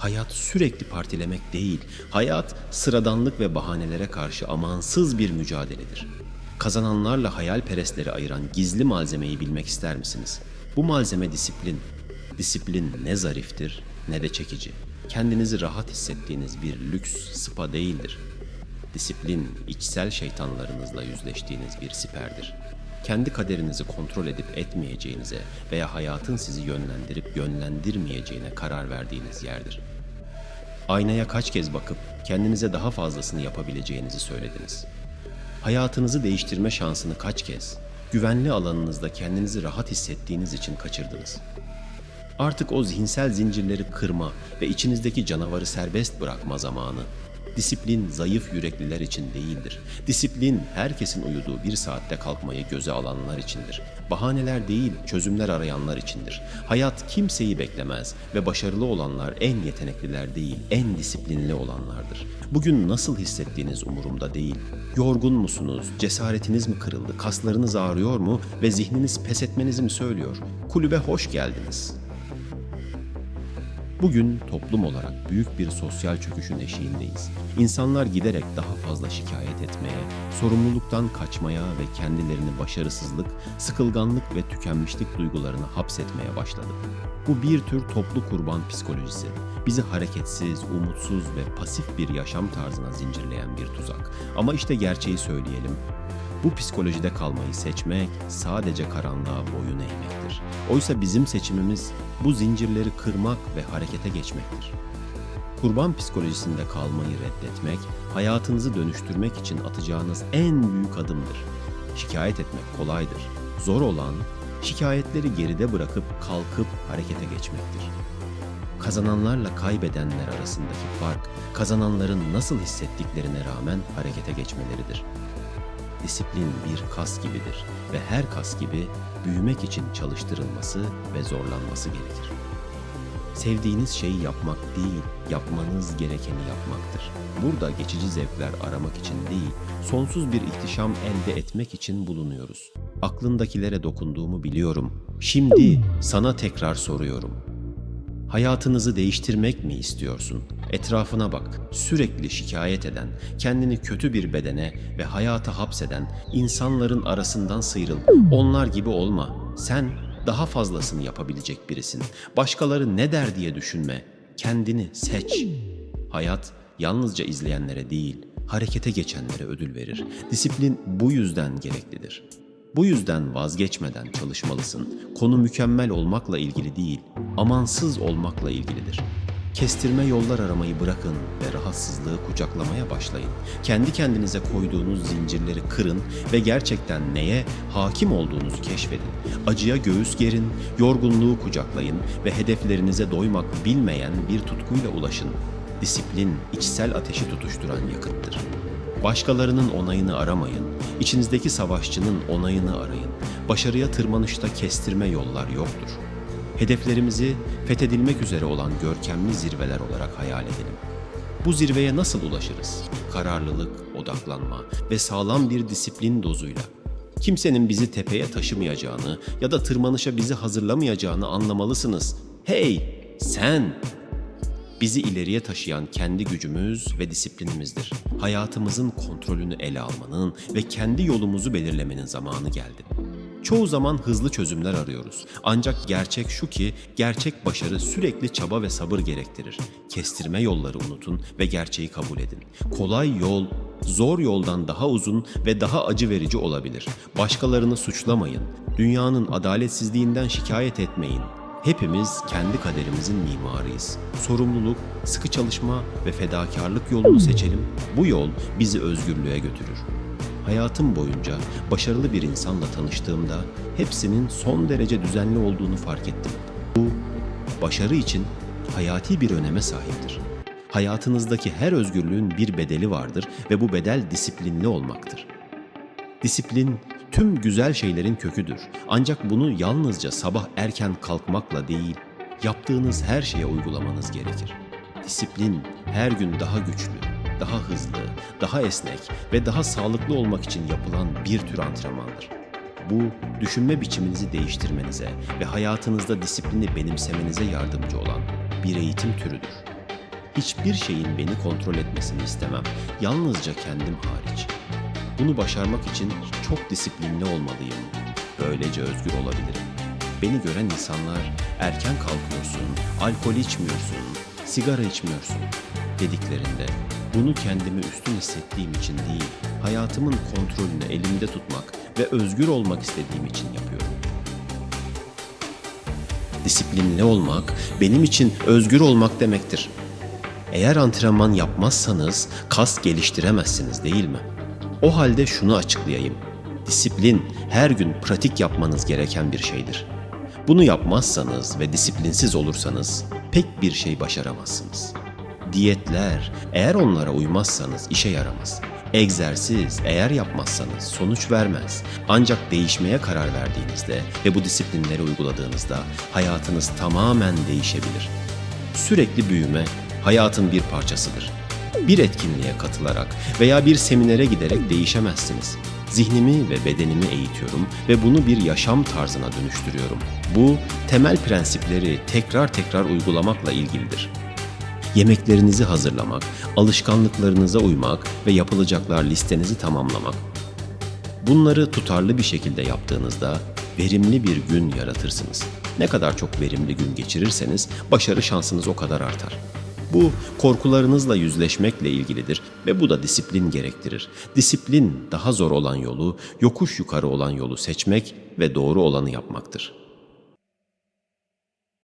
Hayat sürekli partilemek değil, hayat sıradanlık ve bahanelere karşı amansız bir mücadeledir. Kazananlarla hayalperestleri ayıran gizli malzemeyi bilmek ister misiniz? Bu malzeme disiplin. Disiplin ne zariftir ne de çekici. Kendinizi rahat hissettiğiniz bir lüks spa değildir. Disiplin içsel şeytanlarınızla yüzleştiğiniz bir siperdir. Kendi kaderinizi kontrol edip etmeyeceğinize veya hayatın sizi yönlendirip yönlendirmeyeceğine karar verdiğiniz yerdir. Aynaya kaç kez bakıp kendinize daha fazlasını yapabileceğinizi söylediniz. Hayatınızı değiştirme şansını kaç kez güvenli alanınızda kendinizi rahat hissettiğiniz için kaçırdınız. Artık o zihinsel zincirleri kırma ve içinizdeki canavarı serbest bırakma zamanı. Disiplin zayıf yürekliler için değildir. Disiplin herkesin uyuduğu bir saatte kalkmayı göze alanlar içindir. Bahaneler değil, çözümler arayanlar içindir. Hayat kimseyi beklemez ve başarılı olanlar en yetenekliler değil, en disiplinli olanlardır. Bugün nasıl hissettiğiniz umurumda değil. Yorgun musunuz? Cesaretiniz mi kırıldı? Kaslarınız ağrıyor mu? Ve zihniniz pes etmenizi mi söylüyor? Kulübe hoş geldiniz. Bugün toplum olarak büyük bir sosyal çöküşün eşiğindeyiz. İnsanlar giderek daha fazla şikayet etmeye, sorumluluktan kaçmaya ve kendilerini başarısızlık, sıkılganlık ve tükenmişlik duygularına hapsetmeye başladı. Bu bir tür toplu kurban psikolojisi. Bizi hareketsiz, umutsuz ve pasif bir yaşam tarzına zincirleyen bir tuzak. Ama işte gerçeği söyleyelim. Bu psikolojide kalmayı seçmek sadece karanlığa boyun eğmektir. Oysa bizim seçimimiz bu zincirleri kırmak ve harekete geçmektir. Kurban psikolojisinde kalmayı reddetmek, hayatınızı dönüştürmek için atacağınız en büyük adımdır. Şikayet etmek kolaydır. Zor olan şikayetleri geride bırakıp kalkıp harekete geçmektir. Kazananlarla kaybedenler arasındaki fark, kazananların nasıl hissettiklerine rağmen harekete geçmeleridir. Disiplin bir kas gibidir ve her kas gibi büyümek için çalıştırılması ve zorlanması gerekir. Sevdiğiniz şeyi yapmak değil, yapmanız gerekeni yapmaktır. Burada geçici zevkler aramak için değil, sonsuz bir ihtişam elde etmek için bulunuyoruz. Aklındakilere dokunduğumu biliyorum. Şimdi sana tekrar soruyorum. Hayatınızı değiştirmek mi istiyorsun? Etrafına bak. Sürekli şikayet eden, kendini kötü bir bedene ve hayata hapseden insanların arasından sıyrıl. Onlar gibi olma. Sen daha fazlasını yapabilecek birisin. Başkaları ne der diye düşünme. Kendini seç. Hayat yalnızca izleyenlere değil, harekete geçenlere ödül verir. Disiplin bu yüzden gereklidir. Bu yüzden vazgeçmeden çalışmalısın. Konu mükemmel olmakla ilgili değil, amansız olmakla ilgilidir. Kestirme yollar aramayı bırakın ve rahatsızlığı kucaklamaya başlayın. Kendi kendinize koyduğunuz zincirleri kırın ve gerçekten neye hakim olduğunuzu keşfedin. Acıya göğüs gerin, yorgunluğu kucaklayın ve hedeflerinize doymak bilmeyen bir tutkuyla ulaşın. Disiplin içsel ateşi tutuşturan yakıttır. Başkalarının onayını aramayın. İçinizdeki savaşçının onayını arayın. Başarıya tırmanışta kestirme yollar yoktur. Hedeflerimizi fethedilmek üzere olan görkemli zirveler olarak hayal edelim. Bu zirveye nasıl ulaşırız? Kararlılık, odaklanma ve sağlam bir disiplin dozuyla. Kimsenin bizi tepeye taşımayacağını ya da tırmanışa bizi hazırlamayacağını anlamalısınız. Hey, sen Bizi ileriye taşıyan kendi gücümüz ve disiplinimizdir. Hayatımızın kontrolünü ele almanın ve kendi yolumuzu belirlemenin zamanı geldi. Çoğu zaman hızlı çözümler arıyoruz. Ancak gerçek şu ki gerçek başarı sürekli çaba ve sabır gerektirir. Kestirme yolları unutun ve gerçeği kabul edin. Kolay yol zor yoldan daha uzun ve daha acı verici olabilir. Başkalarını suçlamayın. Dünyanın adaletsizliğinden şikayet etmeyin. Hepimiz kendi kaderimizin mimarıyız. Sorumluluk, sıkı çalışma ve fedakarlık yolunu seçelim. Bu yol bizi özgürlüğe götürür. Hayatım boyunca başarılı bir insanla tanıştığımda hepsinin son derece düzenli olduğunu fark ettim. Bu başarı için hayati bir öneme sahiptir. Hayatınızdaki her özgürlüğün bir bedeli vardır ve bu bedel disiplinli olmaktır. Disiplin tüm güzel şeylerin köküdür. Ancak bunu yalnızca sabah erken kalkmakla değil, yaptığınız her şeye uygulamanız gerekir. Disiplin her gün daha güçlü, daha hızlı, daha esnek ve daha sağlıklı olmak için yapılan bir tür antrenmandır. Bu, düşünme biçiminizi değiştirmenize ve hayatınızda disiplini benimsemenize yardımcı olan bir eğitim türüdür. Hiçbir şeyin beni kontrol etmesini istemem. Yalnızca kendim hariç. Bunu başarmak için çok disiplinli olmalıyım. Böylece özgür olabilirim. Beni gören insanlar erken kalkıyorsun, alkol içmiyorsun, sigara içmiyorsun dediklerinde bunu kendimi üstün hissettiğim için değil, hayatımın kontrolünü elimde tutmak ve özgür olmak istediğim için yapıyorum. Disiplinli olmak benim için özgür olmak demektir. Eğer antrenman yapmazsanız kas geliştiremezsiniz değil mi? O halde şunu açıklayayım. Disiplin her gün pratik yapmanız gereken bir şeydir. Bunu yapmazsanız ve disiplinsiz olursanız pek bir şey başaramazsınız. Diyetler eğer onlara uymazsanız işe yaramaz. Egzersiz eğer yapmazsanız sonuç vermez. Ancak değişmeye karar verdiğinizde ve bu disiplinleri uyguladığınızda hayatınız tamamen değişebilir. Sürekli büyüme hayatın bir parçasıdır. Bir etkinliğe katılarak veya bir seminere giderek değişemezsiniz. Zihnimi ve bedenimi eğitiyorum ve bunu bir yaşam tarzına dönüştürüyorum. Bu temel prensipleri tekrar tekrar uygulamakla ilgilidir. Yemeklerinizi hazırlamak, alışkanlıklarınıza uymak ve yapılacaklar listenizi tamamlamak. Bunları tutarlı bir şekilde yaptığınızda verimli bir gün yaratırsınız. Ne kadar çok verimli gün geçirirseniz başarı şansınız o kadar artar. Bu korkularınızla yüzleşmekle ilgilidir ve bu da disiplin gerektirir. Disiplin daha zor olan yolu, yokuş yukarı olan yolu seçmek ve doğru olanı yapmaktır.